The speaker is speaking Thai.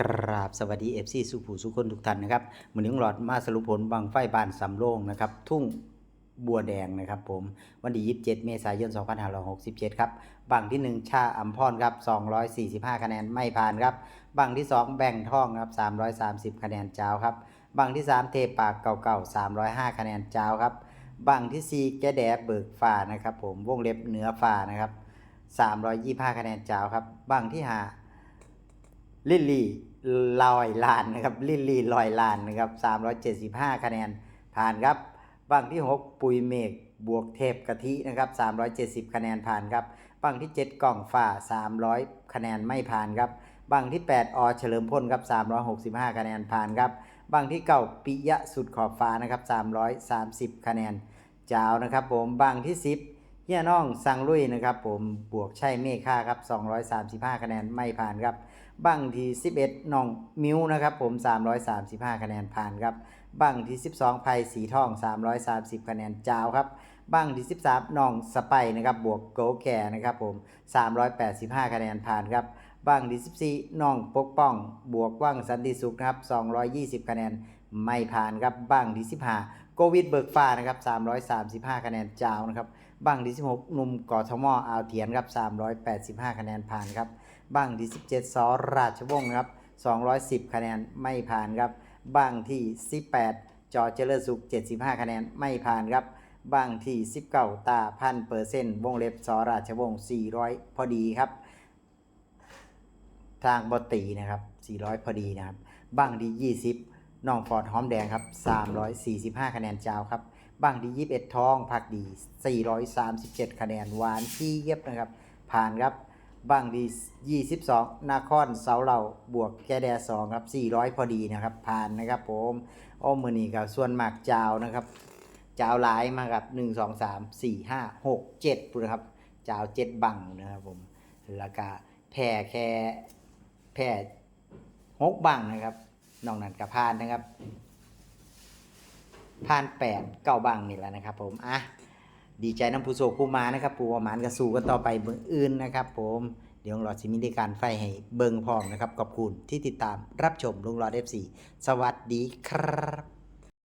กราบสวัสดีเอฟซีสุผูสุคนทุกท่านนะครับมือนี้งหลอดมาสรุปผลบังไฟบานสำโรงนะครับ ทุ่งบัวแดงนะครับผมวันที่27 เมษายน 2567 ครับบังที่ 1 ชาอัมพรครับ 245 คะแนนไม่ผ่านครับบังที่ 2 แบ่งท่องครับ 330 คะแนนเจ้าครับบังที่ 3 เทปากเก่าๆ 305 คะแนนเจ้าครับบังที่ 4 แกแดบเบิกฟ้านะครับผมวงเล็บเหนือฟ้านะครับ325 คะแนนเจ้าครับบังที่ 5 ลิลลี่ลอยลานนะครับลิลลี่ลอยลานนะครับ 375 คะแนนผ่านครับบังที่ 6 ปุยเมฆบวกเทพกะทินะครับ 370 คะแนนผ่านครับบังที่ 7 กล่องฝ่า 300 คะแนนไม่ผ่านครับบังที่ 8 อเฉลิมพลครับ 365 คะแนนผ่านครับบังที่9ปิยะสุดขอบฟ้านะครับ 330 คะแนนจาวนะครับผมบังที่ 10 เฮียน้องสังลุยนะครับผมบวกใช่เมฆ่าครับ 235 คะแนนไม่ผ่านครับ บังที่ 11น้องมิวนะครับผม 335 คะแนนผ่านครับ บังที่ 12ไผ่สีทอง 330 คะแนนจาวครับ บังที่ 13น้องสไปนะครับบวกโกแก่นะครับผม 385 คะแนนผ่านครับบังที่ 14น้องปกป้อง บวกว่างสันติสุขนะครับ 220 คะแนน ไม่ผ่านครับบังที่15โควิดเบิกฟ้านะครับ335 คะแนนจาวนะครับบังที่16หนุ่มกอทมอาวเทียนครับ385 คะแนนผ่านครับบังที่17สอราชวงศ์ครับ210 คะแนนไม่ผ่านครับบังที่ 18 จอเจริญสุข 75 คะแนนไม่ผ่านครับบังที่ 19 ตาพันเปอร์เซ็นต์วงเล็บสอราชวงศ์400 พอดีครับ ทางบตีนะครับ 400 พอดีนะครับบังที่ 20 น้องฟอร์ดหอมแดงครับ 345 คะแนนจาวครับบังที่21 ทองผักดี 437 คะแนนหวานที่เย็บนะครับ ผ่านครับบังดี 22 นาคอนเสาเหล่าบวกแกแด2ครับ 400 พอดีนะครับ ผ่านนะครับผมโอ้มือนี้กับส่วนหมากจาวนะครับจาวหลายมากับ1 2 3 4 5 6 7ปุ่นนะครับจาว 7 บังนะครับผมแล้วก็แผ่แค่แผ่6บังนะครับ นอกนั้นกับผ่านนะครับผ่านแปดเก้าบังนี่แหละนะครับผมอะดีใจน้ำผู้โศกผู้มานะครับผู้ประมานกระสูกันต่อไปเบื้องอื่นนะครับ ผมเดี๋ยวลุงหลอดสิมีในการไฟให้เบิ่งพร้อมนะครับขอบคุณที่ติดตามรับชมลุงหลอดเอฟซีสวัสดีครับ